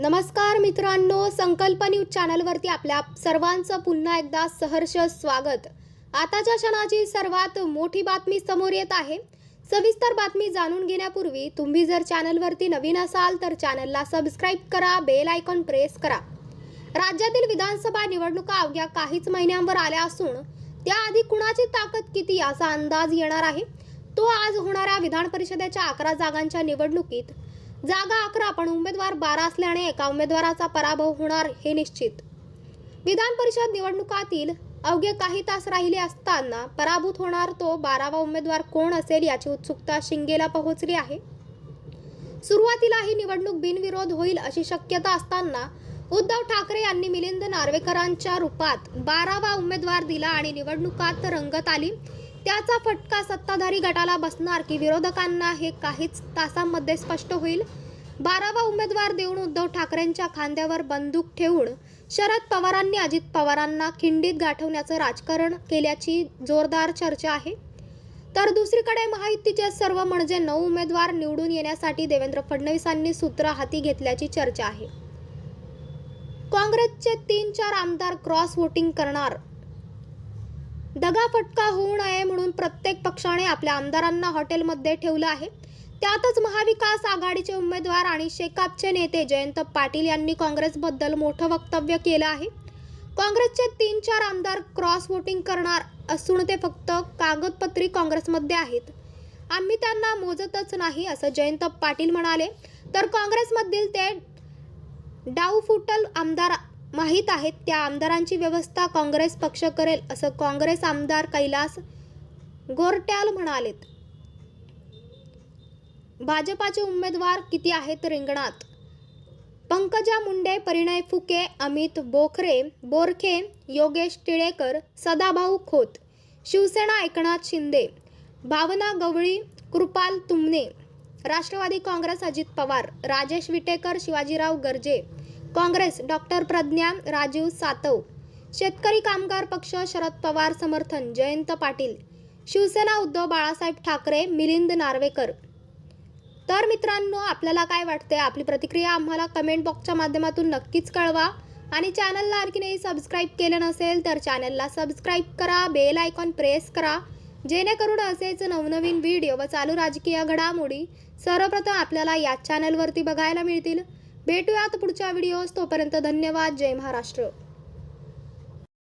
नमस्कार मित्रांनो संकल्प न्यूज चॅनलवरती आपल्या सर्वांचं पुन्हा एकदा सहर्ष स्वागत. आताच्या क्षणाची सर्वात मोठी बातमी समोर येत आहे. सविस्तर बातमी जाणून घेण्यापूर्वी तुम्ही जर चॅनलवरती नवीन असाल तर चॅनलला सबस्क्राईब करा बेल आयकॉन प्रेस करा. राज्यातील विधानसभा निवडणुका अवघ्या काहीच महिन्यांवर आल्या असून त्याआधी कुणाची ताकद किती याचा अंदाज येणार आहे? तो आज होणाऱ्या विधान परिषदेच्या अकरा जागांच्या निवडणुकीत जागा अकरा पण उमेदवार बारा असल्याने एका उमेदवाराचा पराभव होणार हे निश्चित. विधान परिषद निवडणुकातील अवघे काही तास राहिले असताना पराभूत होणार तो बारावा उमेदवार कोण असेल याची उत्सुकता शिंगेला पोहोचली आहे. सुरुवातीला ही निवडणूक बिनविरोध होईल अशी शक्यता असताना उद्धव ठाकरे यांनी मिलिंद नार्वेकरांच्या रूपात बारावा उमेदवार दिला आणि निवडणुकात रंगत आली. त्याचा फटका सत्ताधारी गटाला बसणार की विरोधकांना हे काहीच तासांमध्ये स्पष्ट होईल? बारावा उमेदवार देऊन उद्धव ठाकरेंच्या खांद्यावर बंदूक ठेवून शरद पवारांनी अजित पवारांना खिंडीत गाठवण्याचं राजकारण केल्याची जोरदार चर्चा आहे. तर दुसरीकडे महायुतीचे सर्व म्हणजे नऊ उमेदवार निवडून येण्यासाठी देवेंद्र फडणवीसांनी सूत्र हाती घेतल्याची चर्चा आहे. काँग्रेसचे तीन चार आमदार क्रॉस वोटिंग करणार. दगाफटका होऊ नये म्हणून प्रत्येक पक्षाने आपल्या आमदारांना हॉटेलमध्ये ठेवलं आहे. त्यातच महाविकास आघाडीचे उमेदवार आणि शेकापचे नेते जयंत पाटील यांनी काँग्रेसबद्दल मोठं वक्तव्य केलं आहे. काँग्रेसचे तीन चार आमदार क्रॉस वोटिंग करणार असून ते फक्त कागदपत्री काँग्रेसमध्ये आहेत. आम्ही त्यांना मोजतच नाही असं जयंत पाटील म्हणाले. तर काँग्रेसमधील ते डावफुटल आमदार माहीत आहेत त्या आमदारांची व्यवस्था काँग्रेस पक्ष करेल असं काँग्रेस आमदार कैलास गोरट्याल म्हणालेत. भाजपाचे उमेदवार किती आहेत रिंगणात? पंकजा मुंडे परिणय फुके अमित बोखरे बोरखे योगेश टिळेकर सदाभाऊ खोत शिवसेना एकनाथ शिंदे भावना गवळी कृपाल तुमने राष्ट्रवादी काँग्रेस अजित पवार राजेश विटेकर शिवाजीराव गर्जे काँग्रेस डॉक्टर प्रज्ञा राजीव सातव शेतकरी कामगार पक्ष शरद पवार समर्थन जयंत पाटील शिवसेना उद्धव बाळासाहेब ठाकरे मिलिंद नार्वेकर. तर मित्रांनो आपल्याला काय वाटते आपली प्रतिक्रिया आम्हाला कमेंट बॉक्सच्या माध्यमातून नक्कीच कळवा. आणि चॅनलला आणखीनही सबस्क्राईब केलं नसेल तर चॅनलला सबस्क्राईब करा बेल आयकॉन प्रेस करा. जेणेकरून असेच नवनवीन व्हिडिओ व चालू राजकीय घडामोडी सर्वप्रथम आपल्याला या चॅनलवरती बघायला मिळतील. भेटूयात पुढच्या व्हिडिओज तोपर्यंत धन्यवाद. जय महाराष्ट्र.